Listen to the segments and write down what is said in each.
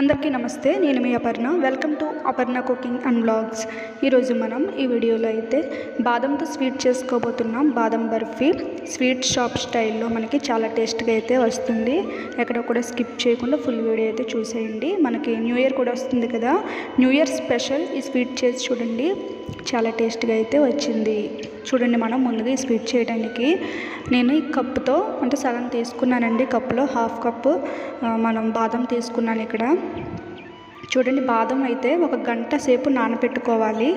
అందరికీ నమస్తే నేను మీ Aparna. Welcome to Aparna cooking and blogs ఈరోజు మనం ఈ వీడియోలో అయితే బాదంతో స్వీట్ చేసుకోబోతున్నాం. బాదం బర్ఫీ స్వీట్ షాప్ స్టైల్లో మనకి చాలా టేస్ట్గా అయితే వస్తుంది. ఎక్కడ కూడా స్కిప్ చేయకుండా ఫుల్ వీడియో అయితే చూసేయండి. మనకి న్యూ ఇయర్ కూడా వస్తుంది కదా. న్యూ ఇయర్ స్పెషల్ ఈ స్వీట్ చేసి చూడండి. చాలా టేస్ట్గా అయితే వచ్చింది. చూడండి మనం ముందుగా ఈ స్వీట్ చేయడానికి నేను ఈ కప్పుతో అంటే సగం తీసుకున్నానండి కప్పులో హాఫ్ కప్పు మనం బాదం తీసుకున్నాను ఇక్కడ. చూడండి బాదం అయితే ఒక గంట సేపు నానబెట్టుకోవాలి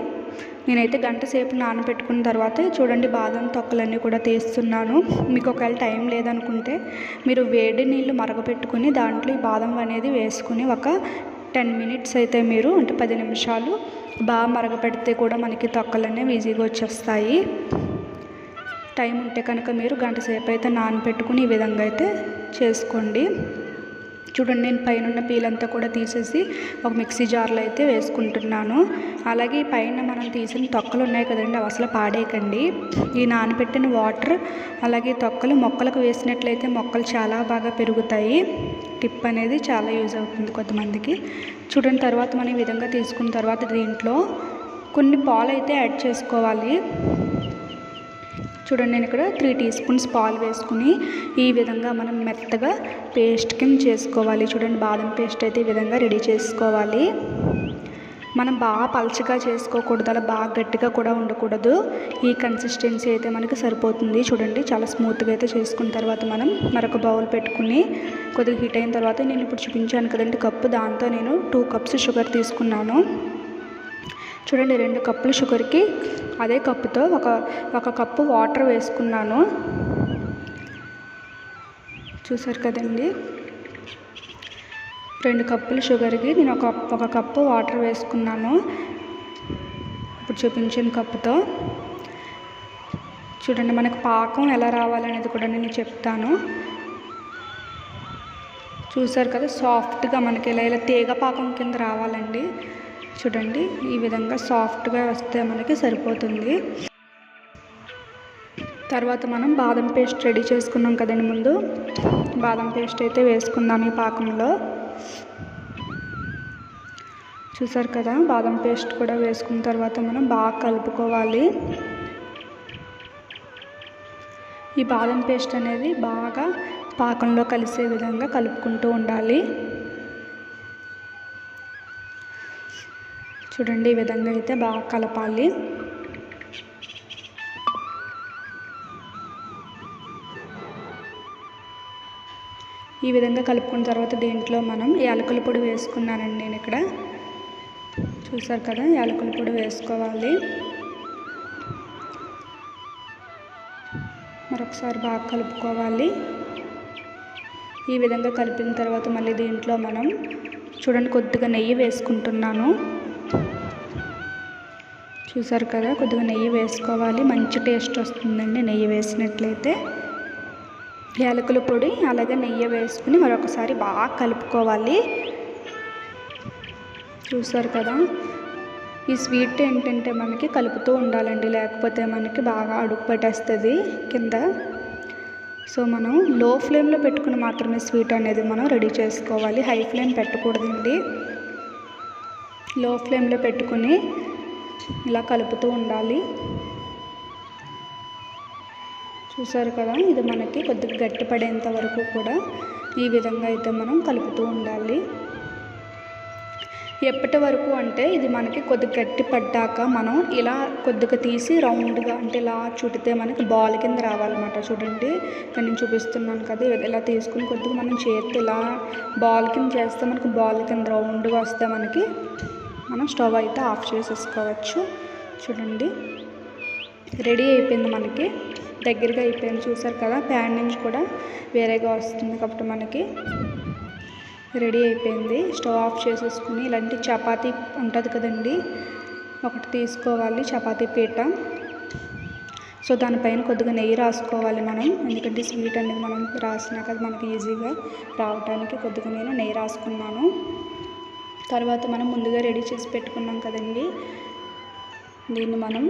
నేనైతే గంట సేపు నానబెట్టుకున్న తర్వాత చూడండి బాదం తొక్కలన్నీ కూడా తీస్తున్నాను. మీకు ఒకవేళ టైం లేదనుకుంటే మీరు వేడి నీళ్ళు మరగపెట్టుకుని దాంట్లో ఈ బాదం అనేది వేసుకుని ఒక టెన్ మినిట్స్ అయితే మీరు అంటే పది నిమిషాలు బాగా మరగపెడితే కూడా మనకి తొక్కలన్నీ ఈజీగా వచ్చేస్తాయి. టైం ఉంటే కనుక మీరు గంట సేపు అయితే నానబెట్టుకుని ఈ విధంగా అయితే చేసుకోండి. చూడండి నేను పైన ఉన్న పీలంతా కూడా తీసేసి ఒక మిక్సీ జార్లో అయితే వేసుకుంటున్నాను. అలాగే పైన మనం తీసిన తొక్కలు ఉన్నాయి కదండి అవి అసలు పాడేయకండి. ఈ నానబెట్టిన వాటర్ అలాగే తొక్కలు మొక్కలకు వేసినట్లయితే మొక్కలు చాలా బాగా పెరుగుతాయి. టిప్ అనేది చాలా యూజ్ అవుతుంది కొంతమందికి. చూడండి తర్వాత మనం ఈ విధంగా తీసుకున్న తర్వాత దీంట్లో కొన్ని పాలు అయితే యాడ్ చేసుకోవాలి. చూడండి నేను ఇక్కడ త్రీ టీ స్పూన్స్ పాలు వేసుకుని ఈ విధంగా మనం మెత్తగా పేస్ట్ కింద చేసుకోవాలి. చూడండి బాదం పేస్ట్ అయితే ఈ విధంగా రెడీ చేసుకోవాలి. మనం బాగా పలచగా చేసుకోకూడదు అలా బాగా గట్టిగా కూడా ఉండకూడదు. ఈ కన్సిస్టెన్సీ అయితే మనకి సరిపోతుంది. చూడండి చాలా స్మూత్గా అయితే చేసుకున్న తర్వాత మనం మరొక బౌల్ పెట్టుకుని కొద్దిగా హీట్ అయిన తర్వాత నేను ఇప్పుడు చూపించాను కదండి కప్పు. దాంతో నేను టూ కప్స్ షుగర్ తీసుకున్నాను. చూడండి రెండు కప్పులు షుగర్కి అదే కప్పుతో ఒక ఒక కప్పు వాటర్ వేసుకున్నాను. చూసారు కదండి? రెండు కప్పులు షుగర్కి నేను ఒక ఒక కప్పు వాటర్ వేసుకున్నాను. ఇప్పుడు చూపించిన కప్పుతో. చూడండి మనకు పాకం ఎలా రావాలనేది కూడా నేను చెప్తాను. చూసారు కదా సాఫ్ట్గా మనకి ఇలా ఇలా తీగ పాకం కింద రావాలండి. చూడండి. ఈ విధంగా సాఫ్ట్గా వస్తే మనకి సరిపోతుంది. తర్వాత మనం బాదం పేస్ట్ రెడీ చేసుకున్నాం కదండి ముందు. బాదం పేస్ట్ అయితే వేసుకుందాం ఈ పాకంలో. చూసారు కదా బాదం పేస్ట్ కూడా వేసుకున్న తర్వాత మనం బాగా కలుపుకోవాలి. ఈ బాదం పేస్ట్ అనేది బాగా పాకంలో కలిసే విధంగా కలుపుకుంటూ ఉండాలి. చూడండి ఈ విధంగా అయితే బాగా కలపాలి. ఈ విధంగా కలుపుకున్న తర్వాత దీంట్లో మనం యాలకుల పొడి వేసుకున్నానండి నేను ఇక్కడ. చూసారు కదా యాలకుల పొడి వేసుకోవాలి. మరొకసారి బాగా కలుపుకోవాలి. ఈ విధంగా కలిపిన తర్వాత మళ్ళీ దీంట్లో మనం చూడండి కొద్దిగా నెయ్యి వేసుకుంటున్నాను. చూసారు కదా కొద్దిగా నెయ్యి వేసుకోవాలి. మంచి టేస్ట్ వస్తుందండి నెయ్యి వేసినట్లయితే. యాలకుల పొడి అలాగే నెయ్యి వేసుకుని మరొకసారి బాగా కలుపుకోవాలి. చూసారు కదా ఈ స్వీట్ ఏంటంటే మనకి కలుపుతూ ఉండాలండి. లేకపోతే మనకి బాగా అడుగు పెట్టేస్తుంది కింద. సో మనం లో ఫ్లేమ్లో పెట్టుకుని మాత్రమే స్వీట్ అనేది మనం రెడీ చేసుకోవాలి. హై ఫ్లేమ్ పెట్టకూడదండి. లో ఫ్లేమ్లో పెట్టుకుని ఇలా కలుపుతూ ఉండాలి. చూసారు కదా ఇది మనకి కొద్దిగా గట్టిపడేంత వరకు కూడా ఈ విధంగా అయితే మనం కలుపుతూ ఉండాలి. ఎప్పటి వరకు అంటే ఇది మనకి కొద్దిగా గట్టి పడ్డాక మనం ఇలా కొద్దిగా తీసి రౌండ్గా అంటే ఇలా చుడితే మనకి బాల్ కింద రావాలన్నమాట. చూడండి ఇక్కడ నేను చూపిస్తున్నాను కదా ఇలా తీసుకుని కొద్దిగా మనం చేతి ఇలా బాల్ కింద చేస్తే మనకి బాల్ కింద రౌండ్గా వస్తే మనకి మనం స్టవ్ అయితే ఆఫ్ చేసేసుకోవచ్చు. చూడండి. రెడీ అయిపోయింది మనకి. దగ్గరగా అయిపోయింది. చూసారు కదా? ప్యాన్ నుంచి కూడా వేరేగా వస్తుంది కాబట్టి మనకి రెడీ అయిపోయింది. స్టవ్ ఆఫ్ చేసేసుకుని ఇలాంటి చపాతీ ఉంటుంది కదండి? ఒకటి తీసుకోవాలి. చపాతీ పీట. సో దానిపైన కొద్దిగా నెయ్యి రాసుకోవాలి మనం. ఎందుకంటే స్వీట్ అనేది మనం రాసినా కదా మనకి ఈజీగా రావడానికి కొద్దిగా నేను నెయ్యి రాసుకున్నాను. తర్వాత మనం ముందుగా రెడీ చేసి పెట్టుకున్నాం కదండి. దీన్ని మనం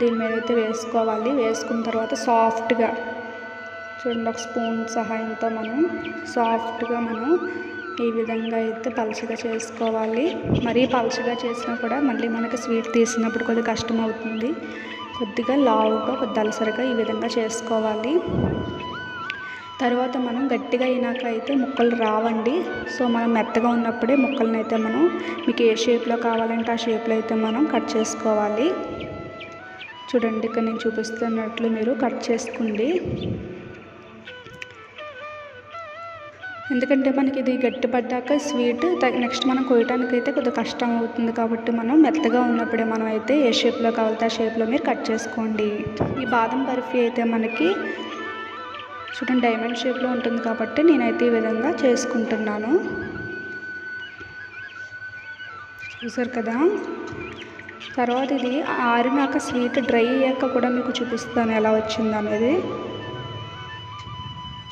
దీని మీద అయితే వేసుకోవాలి. వేసుకున్న తర్వాత సాఫ్ట్గా చూడండి ఒక స్పూన్ సహాయంతో మనం సాఫ్ట్గా మనం ఈ విధంగా అయితే పలుచగా చేసుకోవాలి. మరీ పలుచగా చేసినా కూడా మళ్ళీ మనకి స్వీట్ తీసినప్పుడు కొద్దిగా కష్టం అవుతుంది కొద్దిగా లావుగా కొద్ది అలసరగా ఈ విధంగా చేసుకోవాలి. తర్వాత మనం గట్టిగా అయినాక అయితే ముక్కలు రావండి. సో మనం మెత్తగా ఉన్నప్పుడే ముక్కలను అయితే మనం మీకు ఏ షేప్లో కావాలంటే ఆ షేప్లో అయితే మనం కట్ చేసుకోవాలి. చూడండి ఇక్కడ నేను చూపిస్తున్నట్లు మీరు కట్ చేసుకోండి. ఎందుకంటే మనకి ఇది గట్టిపడ్డాక స్వీట్ నెక్స్ట్ మనం కోయటానికి అయితే కొద్దిగా కష్టం అవుతుంది కాబట్టి మనం మెత్తగా ఉన్నప్పుడే మనం అయితే ఏ షేప్లో కావాలితే ఆ షేప్లో మీరు కట్ చేసుకోండి. ఈ బాదం బర్ఫీ అయితే మనకి చూడండి డైమండ్ షేప్లో ఉంటుంది కాబట్టి నేనైతే ఈ విధంగా చేసుకుంటున్నాను. చూసారు కదా? తర్వాత ఇది ఆరినాక స్వీట్ డ్రై అయ్యాక కూడా మీకు చూపిస్తాను ఎలా వచ్చిందనేది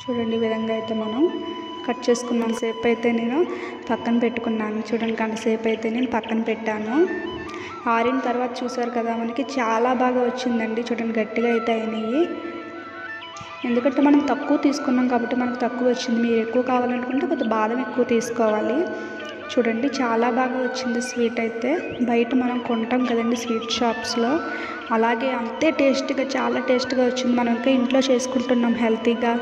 చూడండి ఈ విధంగా అయితే మనం కట్ చేసుకున్నాను సేపు అయితే నేను పక్కన పెట్టుకున్నాను. చూడండి కానీ సేపు అయితే నేను పక్కన పెట్టాను. ఆరిన తర్వాత చూసారు కదా మనకి చాలా బాగా వచ్చిందండి. చూడండి గట్టిగా అయితే అయినాయి. ఎందుకంటే మనం తక్కువ తీసుకున్నాం కాబట్టి మనకు తక్కువ వచ్చింది. మీరు ఎక్కువ కావాలనుకుంటే కొంత బాదం ఎక్కువ తీసుకోవాలి. చూడండి చాలా బాగా వచ్చింది స్వీట్ అయితే. బయట మనం కొంటాం కదండి స్వీట్ షాప్స్లో. అలాగే అంతే టేస్ట్గా చాలా టేస్ట్గా వచ్చింది. మనం ఇంకా ఇంట్లో చేసుకుంటున్నాం హెల్తీగా.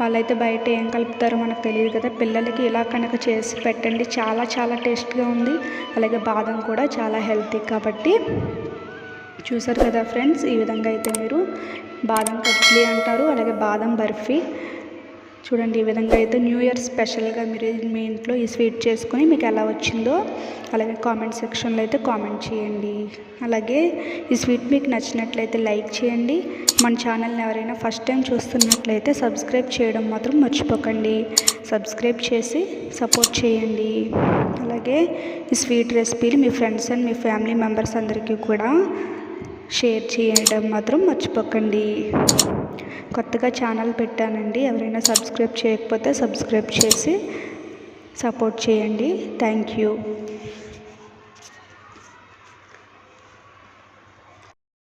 వాళ్ళైతే బయట ఏం కలుపుతారో మనకు తెలియదు కదా. పిల్లలకి ఇలా కనుక చేసి పెట్టండి. చాలా చాలా టేస్ట్గా ఉంది. అలాగే బాదం కూడా చాలా హెల్తీ కాబట్టి చూసారు కదా ఫ్రెండ్స్ ఈ విధంగా అయితే మీరు బాదం కట్లీ అంటారు అలాగే బాదం బర్ఫీ. చూడండి ఈ విధంగా అయితే న్యూ ఇయర్ స్పెషల్గా మీరు మీ ఇంట్లో ఈ స్వీట్ చేసుకొని మీకు ఎలా వచ్చిందో అలాగే కామెంట్ సెక్షన్లో అయితే కామెంట్ చేయండి. అలాగే ఈ స్వీట్ మీకు నచ్చినట్లయితే లైక్ చేయండి. మన ఛానల్ని ఎవరైనా ఫస్ట్ టైం చూస్తున్నట్లయితే సబ్స్క్రైబ్ చేయడం మాత్రం మర్చిపోకండి. సబ్స్క్రైబ్ చేసి సపోర్ట్ చేయండి. అలాగే ఈ స్వీట్ రెసిపీని మీ ఫ్రెండ్స్ అండ్ మీ ఫ్యామిలీ మెంబర్స్ అందరికీ కూడా షేర్ చేయడం మాత్రం మర్చిపోకండి. కొత్తగా ఛానల్ పెట్టానండి. ఎవరైనా సబ్స్క్రైబ్ చేయకపోతే సబ్స్క్రైబ్ చేసి సపోర్ట్ చేయండి. Thank you.